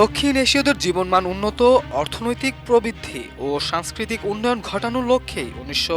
দক্ষিণ এশীয়দের জীবনমান উন্নত, অর্থনৈতিক প্রবৃদ্ধি ও সাংস্কৃতিক উন্নয়ন ঘটানোর লক্ষ্যেই উনিশশো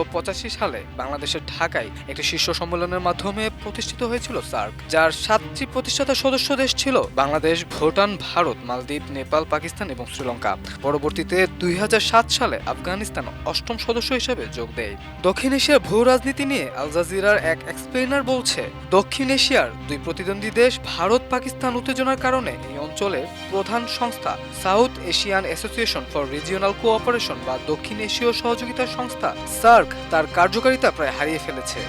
সালে বাংলাদেশের ঢাকায় একটি শীর্ষ সম্মেলনের মাধ্যমে প্রতিষ্ঠিত হয়েছিল সার্ক, যার সাতটি প্রতিষ্ঠাতা সদস্য দেশ ছিল, বাংলাদেশ, ভুটান, ভারত, মালদ্বীপ, নেপাল, পাকিস্তান এবং শ্রীলঙ্কা। পরবর্তীতে দুই হাজার সাত সালে আফগানিস্তান অষ্টম সদস্য হিসেবে যোগ দেয়। দক্ষিণ এশিয়ার ভূ রাজনীতি নিয়ে আল জাজিরার এক এক্সপ্লেনার বলছে, দক্ষিণ এশিয়ার দুই প্রতিদ্বন্দ্বী দেশ ভারত পাকিস্তান উত্তেজনার কারণে এই অঞ্চলের প্রধান সংস্থা South Asian Association for Regional Cooperation বা দক্ষিণ এশীয় সহযোগিতা সংস্থা সার্ক তার কার্যকারিতা প্রায় হারিয়ে ফেলেছে।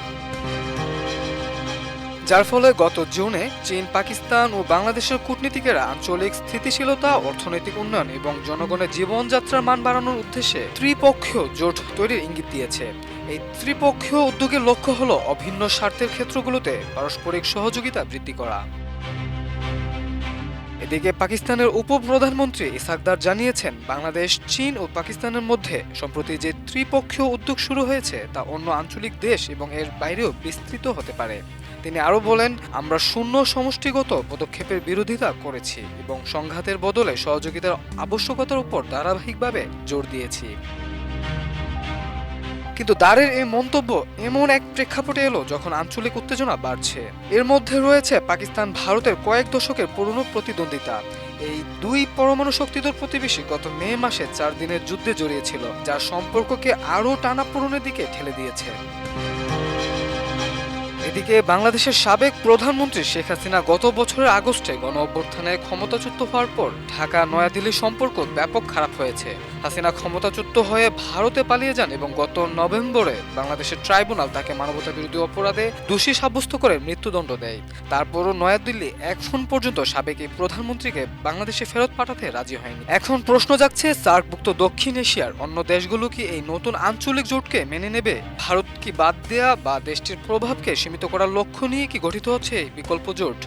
যার ফলে গত জুনে চীন, পাকিস্তান ও বাংলাদেশের কূটনীতিকেরা আঞ্চলিক স্থিতিশীলতা, অর্থনৈতিক উন্নয়ন এবং জনগণের জীবনযাত্রার মান বাড়ানোর উদ্দেশ্যে ত্রিপক্ষীয় জোট তৈরির ইঙ্গিত দিয়েছে। এই ত্রিপক্ষীয় উদ্যোগের লক্ষ্য হল অভিন্ন স্বার্থের ক্ষেত্রগুলোতে পারস্পরিক সহযোগিতা বৃদ্ধি করা। এদিকে পাকিস্তানের উপপ্রধানমন্ত্রী ইসাকদার জানিয়েছেন, বাংলাদেশ, চীন ও পাকিস্তানের মধ্যে সম্প্রতি যে ত্রিপক্ষীয় উদ্যোগ শুরু হয়েছে, তা অন্য আঞ্চলিক দেশ এবং এর বাইরেও বিস্তৃত হতে পারে। তিনি আরও বলেন, আমরা শূন্য সমষ্টিগত পদক্ষেপের বিরোধিতা করেছি এবং সংঘাতের বদলে সহযোগিতার আবশ্যকতার উপর ধারাবাহিকভাবে জোর দিয়েছি। কিন্তু দারের এই মন্তব্য এমন এক প্রেক্ষাপটে এলো যখন আঞ্চলিক উত্তেজনা বাড়ছে। এর মধ্যে রয়েছে পাকিস্তান, ভারতের কয়েক দশকের পুরনো প্রতিদ্বন্দ্বিতা। এই দুই পরমাণু শক্তিধর প্রতিবেশী গত মে মাসে চার দিনের যুদ্ধে জড়িয়েছিল যা সম্পর্ককে আরও টানাপোড়নের দিকে ঠেলে দিয়েছে। এদিকে বাংলাদেশের সাবেক প্রধানমন্ত্রী শেখ হাসিনা গত বছরের আগস্টে গণ অভ্যুত্থানে ক্ষমতাচ্যুত হওয়ার পর ঢাকা, নয়াদিল্লির সম্পর্ক ব্যাপক খারাপ হয়েছে। হাসিনা ক্ষমতাচ্যুত হয়ে ভারতে পালিয়ে যান এবং গত নভেম্বরে বাংলাদেশের ট্রাইব্যুনাল তাকে মানবতা বিরোধী অপরাধে দোষী সাব্যস্ত করে মৃত্যুদণ্ড দেয়। তারপরও নয়াদিল্লি এখন পর্যন্ত সাবেক এই প্রধানমন্ত্রীকে বাংলাদেশে ফেরত পাঠাতে রাজি হয়নি। এখন প্রশ্ন যাচ্ছে সার্কভুক্ত দক্ষিণ এশিয়ার অন্য দেশগুলো কি এই নতুন আঞ্চলিক জোটকে মেনে নেবে? ভারত কি বাদ দেয়া বা দেশটির প্রভাবকে সীমিত করার লক্ষ্য নিয়ে কি গঠিত হচ্ছে বিকল্প জোট?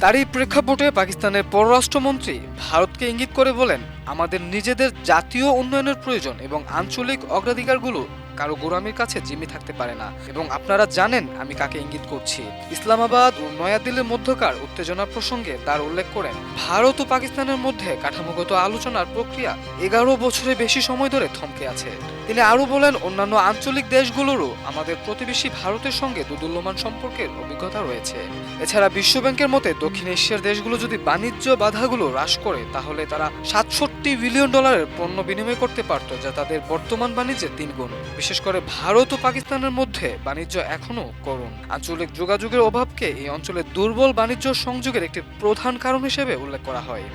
তারই প্রেক্ষাপটে পাকিস্তানের পররাষ্ট্রমন্ত্রী ভারতকে ইঙ্গিত করে বলেন, আমাদের নিজেদের জাতীয় উন্নয়নের প্রয়োজন এবং আঞ্চলিক অগ্রাধিকারগুলো কারও গোলামির কাছে জিম্মি থাকতে পারে না। এবং আপনারা জানেন আমি কাকে ইঙ্গিত করছি। ইসলামাবাদ ও নয়াদিল্লির মধ্যকার উত্তেজনা প্রসঙ্গে তার উল্লেখ করেন, ভারত ও পাকিস্তানের মধ্যে কাঠামোগত আলোচনার প্রক্রিয়া এগারো বছরের বেশি সময় ধরে থমকে আছে। তিনি আরও বলেন, অন্যান্য আঞ্চলিক দেশগুলোরও আমাদের প্রতিবেশী ভারতের সঙ্গে দুদুল্যমান সম্পর্কের অভিজ্ঞতা রয়েছে। এছাড়া বিশ্বব্যাংকের মতে, দক্ষিণ এশিয়ার দেশগুলো যদি বাণিজ্য বাধাগুলো হ্রাস করে, তাহলে তারা সাতষট্টি বিলিয়ন ডলারের পণ্য বিনিময় করতে পারত, যা তাদের বর্তমান বাণিজ্যের তিন গুণ বিশেষ করে ভারত ও পাকিস্তানের মধ্যে বাণিজ্য এখনও করুন আঞ্চলিক যোগাযোগের অভাবকে এই অঞ্চলে দুর্বল বাণিজ্য সংযোগের একটি প্রধান কারণ হিসেবে উল্লেখ করা হয়।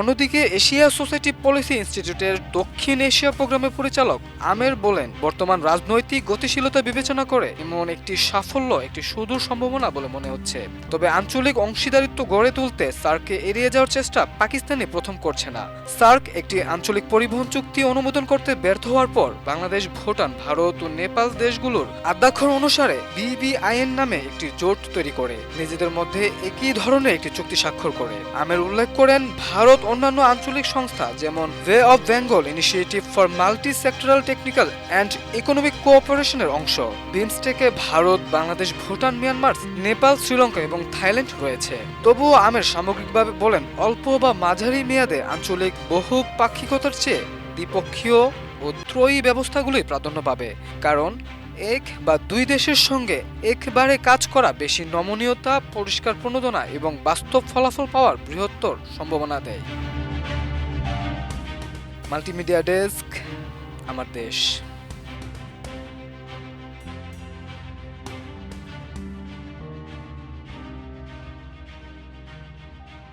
অন্যদিকে এশিয়া সোসাইটি পলিসি ইনস্টিটিউটের দক্ষিণ এশিয়া প্রোগ্রামের পরিচালক আমের বলেন, বর্তমান রাজনৈতিক গতিশীলতা বিবেচনা করে এমন একটি সাফল্য, একটি সুদূর সম্ভাবনা বলে মনে হচ্ছে। তবে আঞ্চলিক অংশীদারিত্ব গড়ে তুলতে সার্ককে এড়িয়ে যাওয়ার চেষ্টা পাকিস্তানি প্রথম করছে না। সার্ক একটি আঞ্চলিক পরিবহন চুক্তি অনুমোদন করতে ব্যর্থ হওয়ার পর বাংলাদেশ, ভুটান, ভারত ও নেপাল দেশগুলোর আদ্যাক্ষর অনুসারে বিবিআইএন নামে একটি জোট তৈরি করে। নিজেদের মধ্যে একই ধরনের একটি চুক্তি স্বাক্ষর করে। আমের উল্লেখ করেন, ভারত অন্যান্য আঞ্চলিক সংস্থা, যেমন Bay of Bengal initiative for multi sectoral technical and economic কোঅপারেশনের অংশ। বিমস্টেকে ভারত, বাংলাদেশ, ভুটান, মিয়ানমার, নেপাল, শ্রীলঙ্কা এবং থাইল্যান্ড রয়েছে। তবুও আমের সামগ্রিকভাবে বলেন, অল্প বা মাঝারি মেয়াদে আঞ্চলিক বহু পাক্ষিকতার চেয়ে দ্বিপক্ষীয় ও ত্রয়ী ব্যবস্থাগুলোই প্রাধান্য পাবে। কারণ এক বা দুই দেশের সঙ্গে একবারে কাজ করা বেশি নমনীয়তা, পরিষ্কার প্রণোদনা এবং বাস্তব ফলাফল পাওয়ার বৃহত্তর সম্ভাবনা দেয়। মাল্টিমিডিয়া ডেস্ক, আমার দেশ।